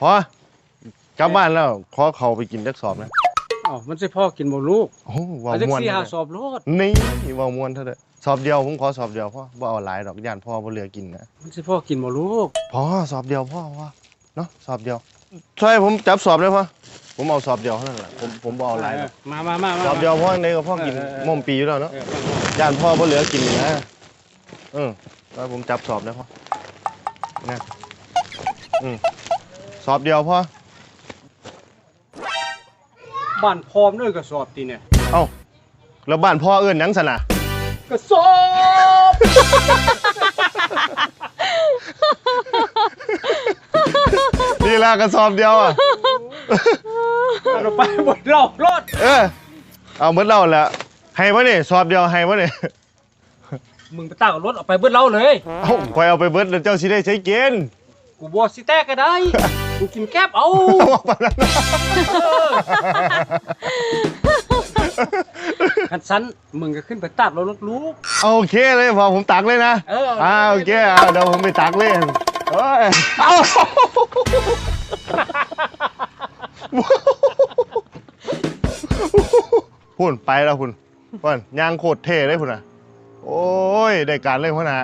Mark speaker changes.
Speaker 1: พอกลับบ้านแล้วขอเขาไปกินจักสอบนะ
Speaker 2: อ้าวมันสิพ่อกินบ่ลูก
Speaker 1: โอ้เว้า
Speaker 2: เอาจัก
Speaker 1: ม่วน
Speaker 2: สี่
Speaker 1: เถ
Speaker 2: หา
Speaker 1: อะ
Speaker 2: สอบโลด
Speaker 1: นี่เว้าม่วนเท่าเด้อสอบเดียวผมขอสอบเดียวพ่อบ่เอาหลายดอกย่านพ่อบ่เหลือกินนะ
Speaker 2: มันสิพ่อกินบ่ลูก
Speaker 1: พ่อสอบเดียวพ่อพ่อเนาะสอบเดียวช่วยผมจับสอบได้พ่อผมเอาสอบเดียวเท่านั้นแหละผมผมบ่เอาหลายดอก
Speaker 2: มามามามา
Speaker 1: สอบเดียวพ่อจังไดก็พ่อกิน
Speaker 2: เออเออ
Speaker 1: ม่อมปีอยู่แล้วเนาะ
Speaker 2: เออ
Speaker 1: ย่านพ่อบ่เหลือกินนะ เออแล้วผมจับสอบได้พ่อนะอืม สอบเดียวพ่อ
Speaker 2: บ้านพร้อมเด้อกระสอบติเนี่ย
Speaker 1: เอ้า แล้วบ้านพ่อเอิ้นหยังซั่นน่ะ
Speaker 2: กระสอบ
Speaker 1: นี่ล่ะกระสอบเดียวอะ
Speaker 2: เอาไปบนเรารถ
Speaker 1: เออ เอาหมดเราแหละให้บ่นี่สอบเดียวให้บ่นี่
Speaker 2: มึงไปตั้งรถเอาไปเบิดเราเลย
Speaker 1: เอ้าคอยเอาไปเบิดแล้วเจ้าสิได้ใช้กิน
Speaker 2: กูบ่สิแตกก็ได้ กูกินแก๊บเอา
Speaker 1: ว่าปานนั้นนะ
Speaker 2: คันสันมึงก็ขึ้นไปตัดรถลูก
Speaker 1: เอาโอเคเลยพอผมตักเลยนะ
Speaker 2: เออ
Speaker 1: อ่าโอเคอ่าเดี๋ยวผมไปตักเลยเอ้ยเอาพุ่นไปแล้วพุ่นพุ่นยางโคตรเท่เลยพุ่นอะ โอ้ย ได้การเลยพุ่นอะ